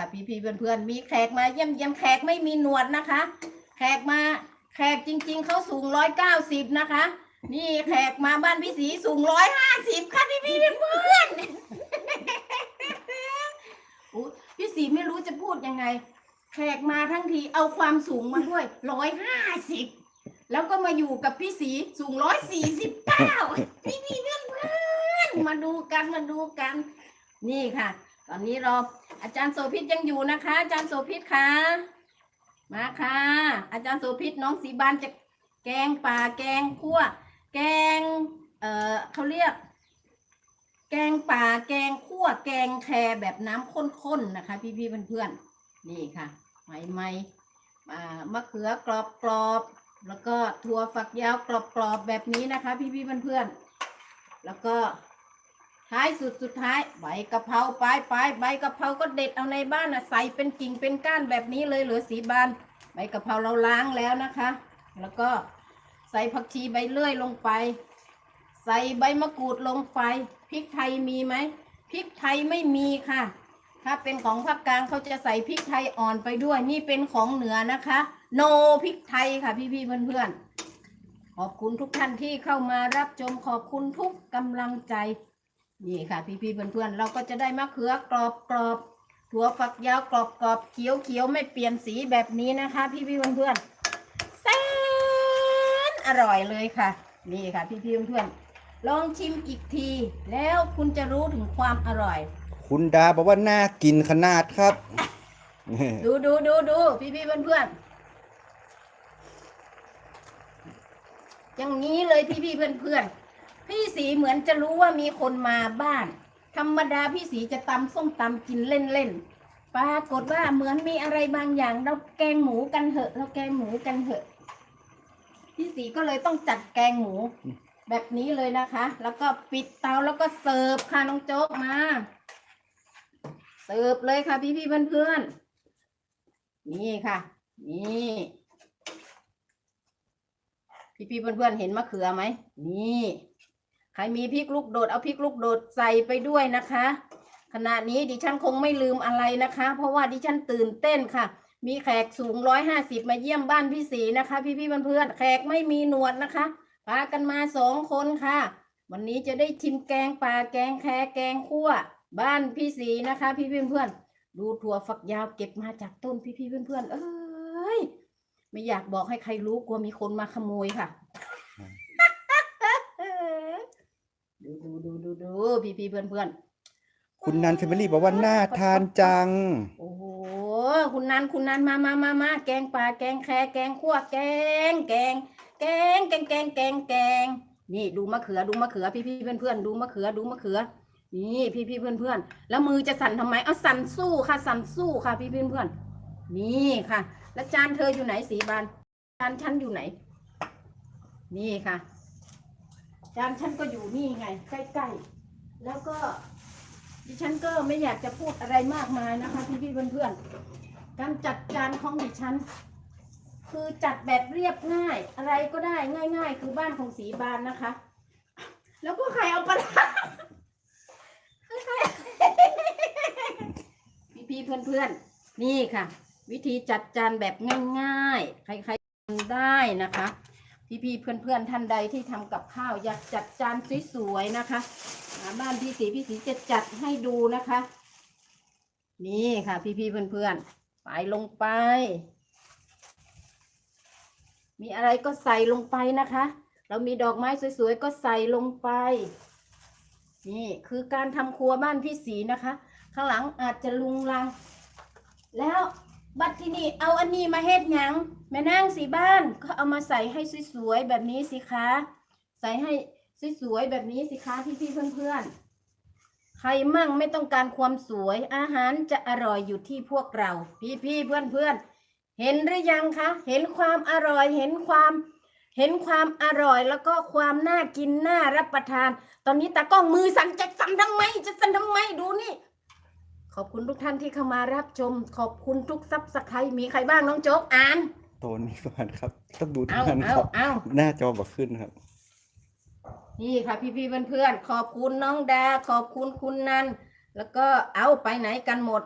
ค่ะ พี่พี่ๆเพื่อนๆมีแขกมาเยี่ยมเยี่ยมแขกไม่มีหนวดนะคะ แขกมาแขกจริง ๆเขาสูงร้อยเก้าสิบนะคะ นี่แขกมาบ้านพี่สีสูงร้อยห้าสิบค่ะพี่พี่ๆเพื่อนๆอุ๊ยพี่สีไม่รู้จะพูดยังไง แขกมาทั้งทีเอาความสูงมาด้วยร้อยห้าสิบแล้วก็มาอยู่กับพี่สีสูงร้อยสี่สิบเก้าพี่พี่เพื่อนเพื่อนๆมาดูกันมาดูกัน นี่ค่ะ ตอนนี้เรออาจารย์โสภิตยังอยู่นะคะ อาจารย์โสภิตค่ะมาค่ะ อาจารย์โสภิตน้องสีบานจะแกงป่าแกงคั่ว แกงเอ่อเขาเรียก แกงป่าแกงคั่ว แกงแครแบบน้ำข้นๆนะคะ พี่ๆเพื่อนๆนี่ค่ะใหม่ๆอ่ามะเขือกรอบๆแล้วก็ถั่วฝักยาวกรอบๆแบบนี้นะคะ พี่ๆเพื่อนๆแล้วก็ ท้ายสุดสุดท้ายใบกะเพราปลายปลายใบกะเพราก็เด็ดเอาในบ้านนะใส่เป็นกิ่งเป็นก้านแบบนี้เลยเหลือสีบานใบกะเพราเราล้างแล้วนะคะ แล้วก็ใส่ผักชีใบเลื่อยลงไป ใส่ใบมะกรูดลงไปพริกไทยมีไหมพริกไทยไม่มีค่ะ ถ้าเป็นของภาคกลางเขาจะใส่พริกไทยอ่อนไปด้วย นี่เป็นของเหนือนะคะ โนพริกไทยค่ะพี่ๆเพื่อนๆขอบคุณทุกท่านที่เข้ามารับชมขอบคุณทุกกำลังใจ นี่ค่ะ พี่ๆเพื่อนๆเราก็จะได้มะเขือกรอบกรอบๆถั่วฝักยาวกรอบกรอบๆเขียวเขียวๆไม่เปลี่ยนสีแบบนี้นะคะ พี่ๆเพื่อนๆแสนอร่อยเลยค่ะ นี่ค่ะ พี่ๆเพื่อนๆลองชิมอีกที แล้วคุณจะรู้ถึงความอร่อย คุณดาบอกว่าน่ากินขนาดครับ ดูดูดูดูพี่พี่เพื่อนเพื่อนๆอย่างนี้เลยพี่พี่เพื่อนเพื่อนๆ พี่สีเหมือนจะรู้ว่ามีคนมาบ้าน ธรรมดาพี่สีจะตำส้มตำกินเล่นเล่นๆปรากฏว่าเหมือนมีอะไรบางอย่าง เราแกงหมูกันเถอะเราแกงหมูกันเถอะ พี่สีก็เลยต้องจัดแกงหมู แบบนี้เลยนะคะ แล้วก็ปิดเตาแล้วก็เสิร์ฟค่ะน้องโจ๊กมา เสิร์ฟเลยค่ะพี่พี่เพื่อนเพื่อนๆนี่ค่ะ นี่พี่พี่ๆเพื่อนเห็นมะเขือไหมนี่ ใครมีพริกลูกโดดเอาพริกลูกโดดใส่ไปด้วยนะคะ ขณะนี้ดิฉันคงไม่ลืมอะไรนะคะ เพราะว่าดิฉันตื่นเต้นค่ะ มีแขกสูงร้อยห้าสิบมาเยี่ยมบ้านพี่สีนะคะ พี่พี่เพื่อนๆแขกไม่มีหนวดนะคะพากันมาสองคนค่ะ วันนี้จะได้ชิมแกงป่าแกงแคแกงคั่ว บ้านพี่สีนะคะ พี่พี่เพื่อนๆดูถั่วฝักยาวเก็บมาจากต้นพี่ๆเพื่อนๆเอ้ยไม่อยากบอกให้ใครรู้กลัวมีคนมาขโมยค่ะ ดูดูดู ดูดูพี่ๆเพื่อนๆคุณนันเฟมิลี่บอกว่าน่าทานจัง โอ้โหคุณนันคุณนันมามามามาแกงปลาแกงแครแกงคั่วแกง แกง แกงแกงแกงแกงแกง นี่ดูมะเขือดูมะเขือพี่พี่เพื่อนเพื่อนๆดูมะเขือดูมะเขือ นี่พี่พี่เพื่อนเพื่อนๆแล้วมือจะสั่นทำไมเอาสั่นสู้ค่ะสั่นสู้ค่ะพี่เพื่อนเพื่อนๆนี่ค่ะ แล้วจานเธออยู่ไหนสีบานจานฉันอยู่ไหน นี่ค่ะ จานฉันก็อยู่นี่ไง ใกล้ๆ แล้วก็ดิฉันก็ไม่อยากจะพูดอะไรมากมายนะคะพี่พี่เพื่อนๆการจัดจานของดิฉัน คือจัดแบบเรียบง่าย อะไรก็ได้ง่าย ๆ คือบ้านของสีบานนะคะ แล้วก็ใครเอาปลาร้าใครพี่พี่ๆเพื่อนๆนี่ค่ะ วิธีจัดจานแบบง่ายๆ ใครๆทำได้นะคะพี่ๆเพื่อนๆท่านใดที่ทำกับข้าวอยากจัดจานสวยๆนะคะ บ้านพี่สีพี่สีจะจัดให้ดูนะคะ นี่ค่ะ พี่พี่ๆเพื่อนๆไปลงไป มีอะไรก็ใส่ลงไปนะคะ เรามีดอกไม้สวยๆก็ใส่ลงไป นี่คือการทำครัวบ้านพี่สีนะคะ ข้างหลังอาจจะลุงลัง แล้วบัดที่นี่เอาอันนี้มาเฮ็ดหยังแม่นางสีบ้านก็เอามาใส่ให้สวยๆแบบนี้สิคะ ใส่ให้ สวยๆแบบนี้สิคะพี่ๆเพื่อนๆ ใครมั่งไม่ต้องการความสวย อาหารจะอร่อยอยู่ที่พวกเรา พี่ๆเพื่อนๆ เห็นหรือยังคะ เห็นความอร่อยเห็นความเห็นความอร่อยแล้วก็ความน่ากินน่ารับประทาน ตอนนี้ตากล้องมือสั่นจะสั่นทำไมจะสั่นทำไมดูนี่ ขอบคุณทุกท่านที่เข้ามารับชม ขอบคุณทุกซับสไครต์มีใครบ้างน้องโจ๊กอ่านโตนี้ก่อนครับ ต้องดูทุกเอาท่านเอาครับเอาหน้าจอบอกขึ้นครับ นี่ค่ะพี่พี่ๆเพื่อนๆขอบคุณน้องดา ขอบคุณคุณนันแล้วก็เอาไปไหนกันหมด